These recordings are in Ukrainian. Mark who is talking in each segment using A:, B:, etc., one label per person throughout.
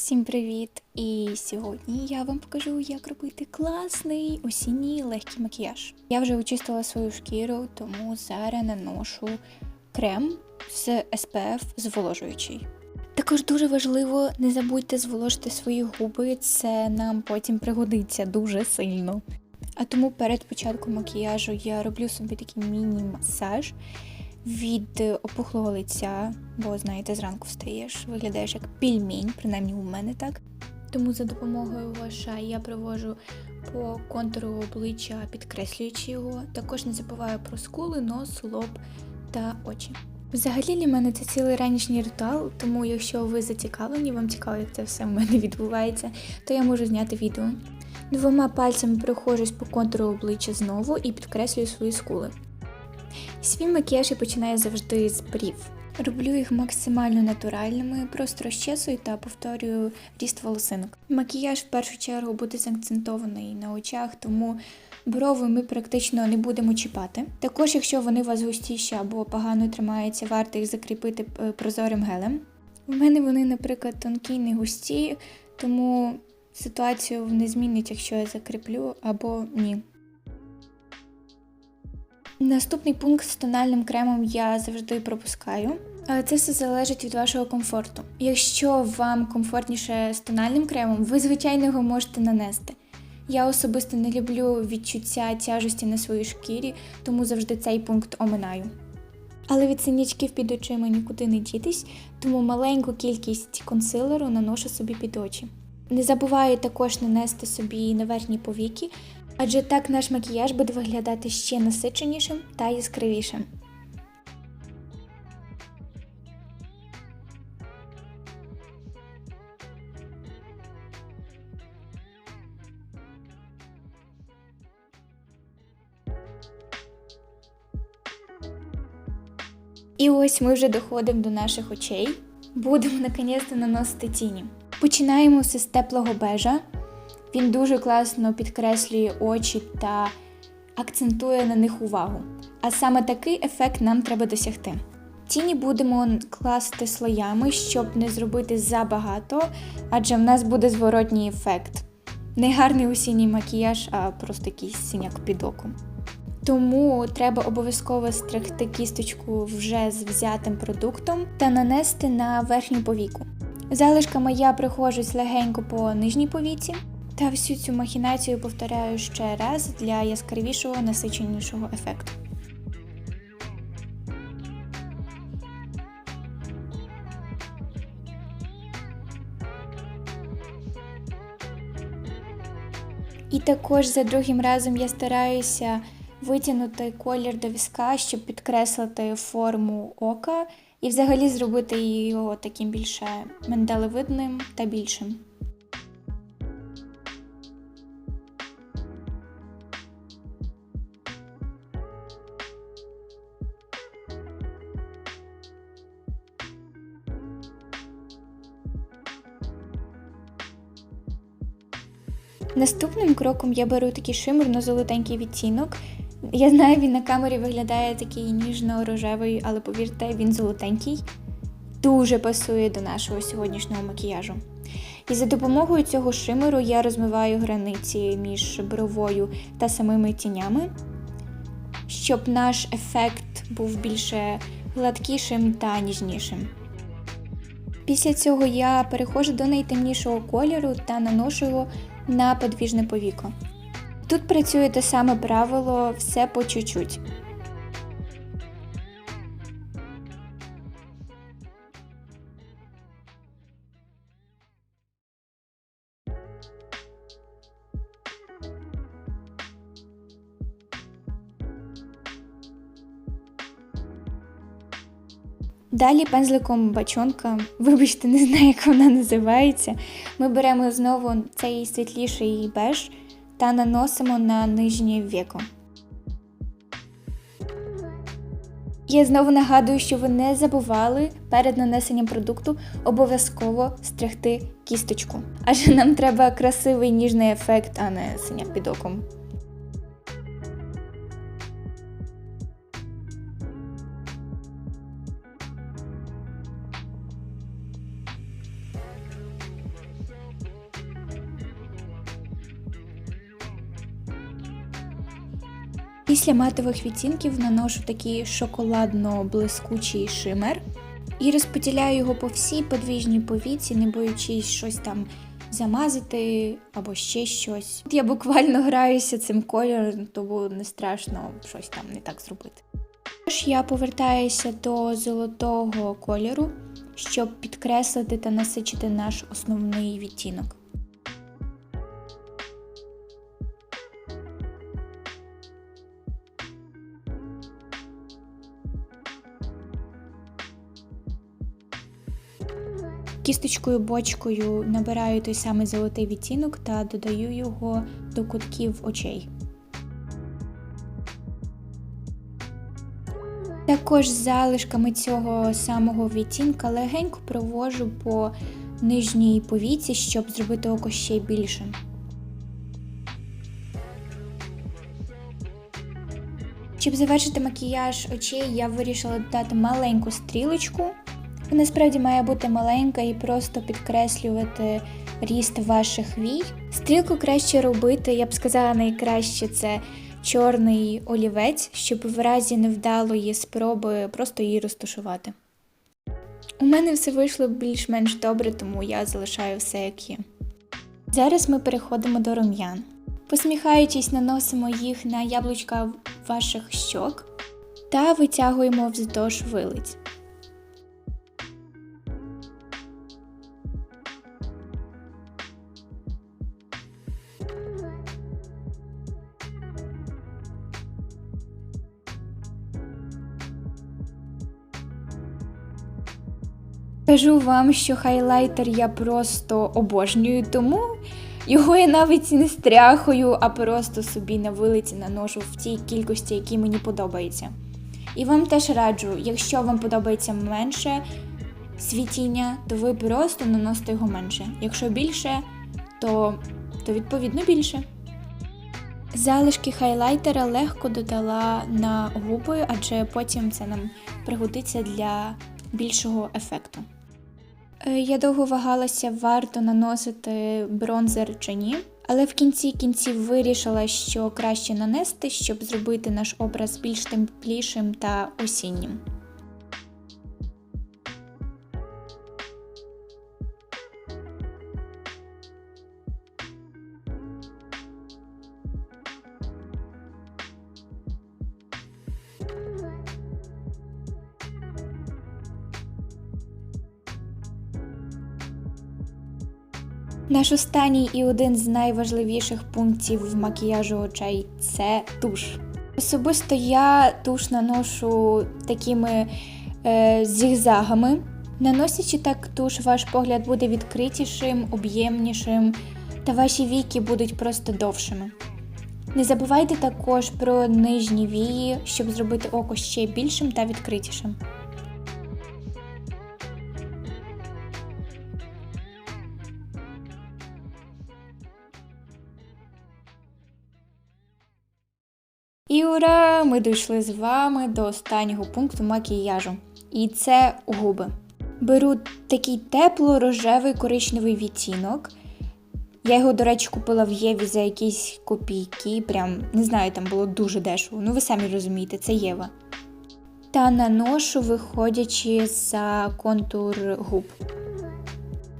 A: Всім привіт! І сьогодні я вам покажу, як робити класний осінній легкий макіяж. Я вже очистила свою шкіру, тому зараз наношу крем з SPF зволожуючий. Також дуже важливо не забудьте зволожити свої губи, це нам потім пригодиться дуже сильно. А тому перед початком макіяжу я роблю собі такий міні-масаж від опухлого лиця, бо знаєте, зранку встаєш, виглядаєш як пільмінь, принаймні у мене так. Тому за допомогою гуаша я провожу по контуру обличчя, підкреслюючи його. Також не забуваю про скули, нос, лоб та очі. Взагалі для мене це цілий ранішній ритуал, тому якщо ви зацікавлені, вам цікаво, як це все в мене відбувається, то я можу зняти відео. Двома пальцями проходжусь по контуру обличчя знову і підкреслюю свої скули. Свій макіяж я починаю завжди з брів. Роблю їх максимально натуральними, просто розчесую та повторюю ріст волосинок. Макіяж в першу чергу буде заакцентований на очах, тому брови ми практично не будемо чіпати. Також, якщо вони у вас густіші або погано тримаються, варто їх закріпити е, прозорим гелем. У мене вони, наприклад, тонкі, не густі, тому ситуацію не змінить, якщо я закріплю або ні. Наступний пункт з тональним кремом я завжди пропускаю. Це все залежить від вашого комфорту. Якщо вам комфортніше з тональним кремом, ви, звичайно, його можете нанести. Я особисто не люблю відчуття тяжесті на своїй шкірі, тому завжди цей пункт оминаю. Але від синячків під очима нікуди не дітись, тому маленьку кількість консилеру наношу собі під очі. Не забуваю також нанести собі на верхні повіки, адже так наш макіяж буде виглядати ще насиченішим та яскравішим. І ось ми вже доходимо до наших очей. Будемо наконець наносити тіні. Починаємо з теплого бежа. Він дуже класно підкреслює очі та акцентує на них увагу. А саме такий ефект нам треба досягти. Тіні будемо класти слоями, щоб не зробити забагато, адже в нас буде зворотній ефект. Не гарний осінній макіяж, а просто якийсь синяк під оком. Тому треба обов'язково стригти кісточку вже з взятим продуктом та нанести на верхню повіку. Залишками я приходжусь легенько по нижній повіці та всю цю махінацію повторяю ще раз для яскравішого насиченішого ефекту. І також за другим разом я стараюся витягнути колір до візка, щоб підкреслити форму ока і взагалі зробити його таким більше миндалевидним та більшим. Наступним кроком я беру такий шимерно-золотенький відтінок. Я знаю, він на камері виглядає такий ніжно-рожевий, але повірте, він золотенький. Дуже пасує до нашого сьогоднішнього макіяжу. І за допомогою цього шимеру я розмиваю границі між бровою та самими тінями, щоб наш ефект був більше гладкішим та ніжнішим. Після цього я переходжу до найтемнішого кольору та наношу його на подвіжне повіко. Тут працює те саме правило все по чуть-чуть. Далі пензликом бачонка, вибачте, не знаю, як вона називається. Ми беремо знову цей світліший беж та наносимо на нижнє віко. Я знову нагадую, що ви не забували перед нанесенням продукту обов'язково стригти кісточку. Адже нам треба красивий ніжний ефект, а не синяк під оком. Після матових відтінків наношу такий шоколадно-блискучий шимер і розподіляю його по всій подвіжній повіці, не боючись щось там замазати або ще щось. Я буквально граюся цим кольором, тому не страшно щось там не так зробити. Тож я повертаюся до золотого кольору, щоб підкреслити та насичити наш основний відтінок. Кісточкою бочкою набираю той самий золотий відтінок та додаю його до кутків очей. Також залишками цього самого відтінка легенько провожу по нижній повіці, щоб зробити око ще більшим. Щоб завершити макіяж очей, я вирішила додати маленьку стрілочку. Вона справді має бути маленька і просто підкреслювати ріст ваших вій. Стрілку краще робити, я б сказала, найкраще це чорний олівець, щоб в разі невдалої спроби просто її розташувати. У мене все вийшло більш-менш добре, тому я залишаю все як є. Зараз ми переходимо до рум'ян. Посміхаючись, наносимо їх на яблучка ваших щок та витягуємо вздовж вилиць. Кажу вам, що хайлайтер я просто обожнюю, тому його я навіть не стряхую, а просто собі на вилиці наношу в тій кількості, які мені подобається. І вам теж раджу, якщо вам подобається менше світіння, то ви просто наносите його менше. Якщо більше, то, то відповідно більше. Залишки хайлайтера легко додала на губи, адже потім це нам пригодиться для більшого ефекту. Е, Я довго вагалася, варто наносити бронзер чи ні, але в кінці кінців вирішила, що краще нанести, щоб зробити наш образ більш темплішим та осіннім. Наш останній і один з найважливіших пунктів макіяжу очей це туш. Особисто я туш наношу такими е, зігзагами. Наносячи так туш, ваш погляд буде відкритішим, об'ємнішим, та ваші віки будуть просто довшими. Не забувайте також про нижні вії, щоб зробити око ще більшим та відкритішим. І ура! Ми дійшли з вами до останнього пункту макіяжу. І це губи. Беру такий тепло-рожевий коричневий відтінок. Я його, до речі, купила в Єві за якісь копійки. Прям не знаю, там було дуже дешево. Ну, ви самі розумієте, це Єва. Та наношу, виходячи за контур губ.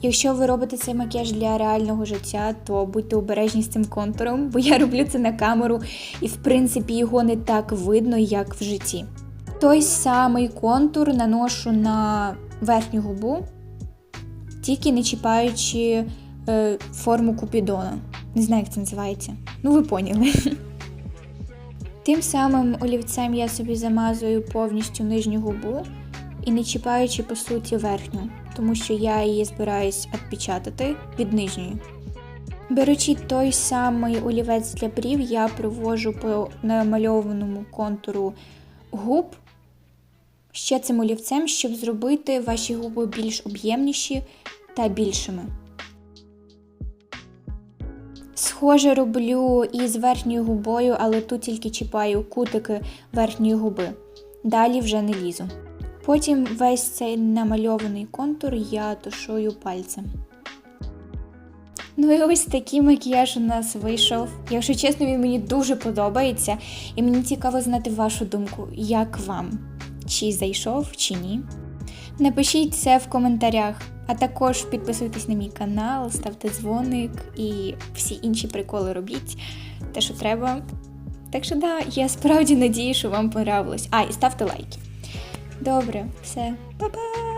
A: Якщо ви робите цей макіяж для реального життя, то будьте обережні з цим контуром, бо я роблю це на камеру, і в принципі його не так видно, як в житті. Той самий контур наношу на верхню губу, тільки не чіпаючи е, форму купідона. Не знаю, як це називається. Ну, ви поняли. Тим самим олівцем я собі замазую повністю нижню губу і не чіпаючи по суті верхню, тому що я її збираюсь відпечатати від нижньої. Беручи той самий олівець для брів, я провожу по намальованому контуру губ ще цим олівцем, щоб зробити ваші губи більш об'ємніші та більшими. Схоже роблю і з верхньою губою, але тут тільки чіпаю кутики верхньої губи. Далі вже не лізу. Потім весь цей намальований контур я тушую пальцем. Ну і ось такий макіяж у нас вийшов. Якщо чесно, він мені дуже подобається, і мені цікаво знати вашу думку, як вам? Чи зайшов, чи ні. Напишіть це в коментарях, а також підписуйтесь на мій канал, ставте дзвоник і всі інші приколи робіть, те, що треба. Так що да, я справді надію, що вам понравилось. А, і ставте лайки. Добре, все, Па-па!